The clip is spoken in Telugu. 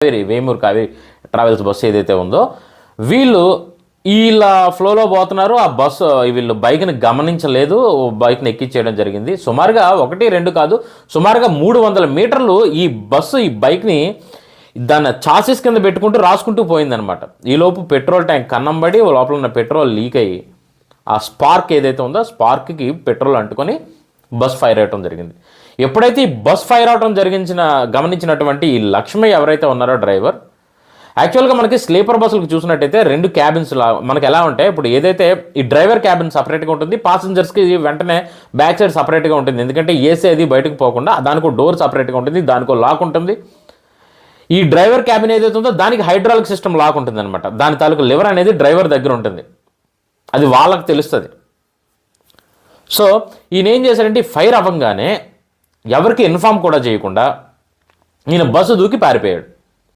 కావేరి వేమూరు కావేరి ట్రావెల్స్ బస్సు ఏదైతే ఉందో వీళ్ళు వీళ్ళ ఫ్లోలో పోతున్నారు. ఆ బస్సు వీళ్ళు బైక్ని గమనించలేదు. బైక్ని ఎక్కించేయడం జరిగింది. సుమారుగా ఒకటి రెండు కాదు సుమారుగా మూడు వందల మీటర్లు ఈ బస్సు ఈ బైక్ని దాని చాసిస్ కింద పెట్టుకుంటూ రాసుకుంటూ పోయిందనమాట ఈలోపు పెట్రోల్ ట్యాంక్ కన్నంబడి లోపల ఉన్న పెట్రోల్ లీక్ అయ్యి ఆ స్పార్క్ ఏదైతే ఉందో స్పార్క్కి పెట్రోల్ అంటుకొని బస్ ఫైర్ అవటం జరిగింది. ఎప్పుడైతే ఈ బస్ ఫైర్ అవటం జరిగించిన గమనించినటువంటి ఈ లక్ష్మయ్య ఎవరైతే ఉన్నారో డ్రైవర్ యాక్చువల్గా మనకి స్లీపర్ బస్సులకు చూసినట్టయితే రెండు క్యాబిన్స్ మనకి ఎలా ఉంటాయి ఇప్పుడు ఏదైతే ఈ డ్రైవర్ క్యాబిన్ సపరేట్గా ఉంటుంది పాసింజర్స్కి వెంటనే బ్యాక్ సైడ్ సపరేట్గా ఉంటుంది. ఎందుకంటే ఏసీ అది బయటకు పోకుండా దానికో డోర్ సపరేట్గా ఉంటుంది దానికో లాక్ ఉంటుంది. ఈ డ్రైవర్ క్యాబిన్ ఏదైతే ఉందో దానికి హైడ్రాలిక్ సిస్టమ్ లాక్ ఉంటుంది అనమాట దాని తాలూకు లివర్ అనేది డ్రైవర్ దగ్గర ఉంటుంది. అది వాళ్ళకి తెలుస్తుంది. సో ఈయన ఏం చేశారంటే ఫైర్ అవ్వగానే ఎవరికి ఇన్ఫామ్ కూడా చేయకుండా ఈయన బస్సు దూకి పారిపోయాడు.